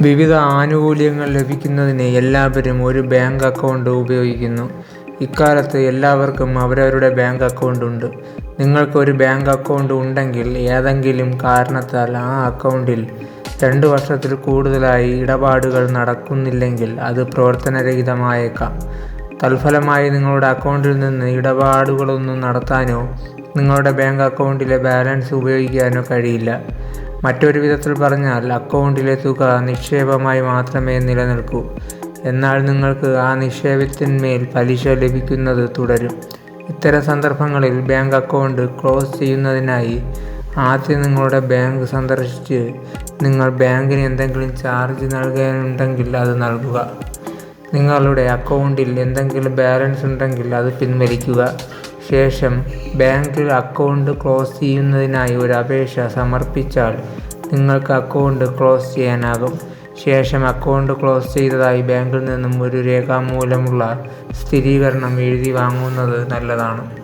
വിവിധ ആനുകൂല്യങ്ങൾ ലഭിക്കുന്നതിന് എല്ലാവരും ഒരു ബാങ്ക് അക്കൗണ്ട് ഉപയോഗിക്കുന്നു. ഇക്കാലത്ത് എല്ലാവർക്കും അവരവരുടെ ബാങ്ക് അക്കൗണ്ട് ഉണ്ട്. നിങ്ങൾക്ക് ഒരു ബാങ്ക് അക്കൗണ്ട് ഉണ്ടെങ്കിൽ ഏതെങ്കിലും കാരണത്താൽ ആ അക്കൗണ്ടിൽ രണ്ട് വർഷത്തിൽ കൂടുതലായി ഇടപാടുകൾ നടക്കുന്നില്ലെങ്കിൽ അത് പ്രവർത്തനരഹിതമായേക്കാം. തൽഫലമായി നിങ്ങളുടെ അക്കൗണ്ടിൽ നിന്ന് ഇടപാടുകളൊന്നും നടത്താനോ നിങ്ങളുടെ ബാങ്ക് അക്കൗണ്ടിലെ ബാലൻസ് ഉപയോഗിക്കാനോ കഴിയില്ല. മറ്റൊരു വിധത്തിൽ പറഞ്ഞാൽ അക്കൗണ്ടിലെ തുക നിക്ഷേപമായി മാത്രമേ നിലനിൽക്കൂ. എന്നാൽ നിങ്ങൾക്ക് ആ നിക്ഷേപത്തിന്മേൽ പലിശ ലഭിക്കുന്നത് തുടരും. ഇത്തരം സന്ദർഭങ്ങളിൽ ബാങ്ക് അക്കൗണ്ട് ക്ലോസ് ചെയ്യുന്നതിനായി ആദ്യം നിങ്ങളുടെ ബാങ്ക് സന്ദർശിച്ച് നിങ്ങൾ ബാങ്കിന് എന്തെങ്കിലും ചാർജ് നൽകാനുണ്ടെങ്കിൽ അത് നൽകുക. നിങ്ങളുടെ അക്കൗണ്ടിൽ എന്തെങ്കിലും ബാലൻസ് ഉണ്ടെങ്കിൽ അത് പിൻവലിക്കുക. ശേഷം ബാങ്കിൽ അക്കൗണ്ട് ക്ലോസ് ചെയ്യുന്നതിനായി ഒരു അപേക്ഷ സമർപ്പിച്ചാൽ നിങ്ങൾക്ക് അക്കൗണ്ട് ക്ലോസ് ചെയ്യാനാകും. ശേഷം അക്കൗണ്ട് ക്ലോസ് ചെയ്തതായി ബാങ്കിൽ നിന്നും ഒരു രേഖാമൂലമുള്ള സ്ഥിരീകരണം എഴുതി വാങ്ങുന്നത് നല്ലതാണ്.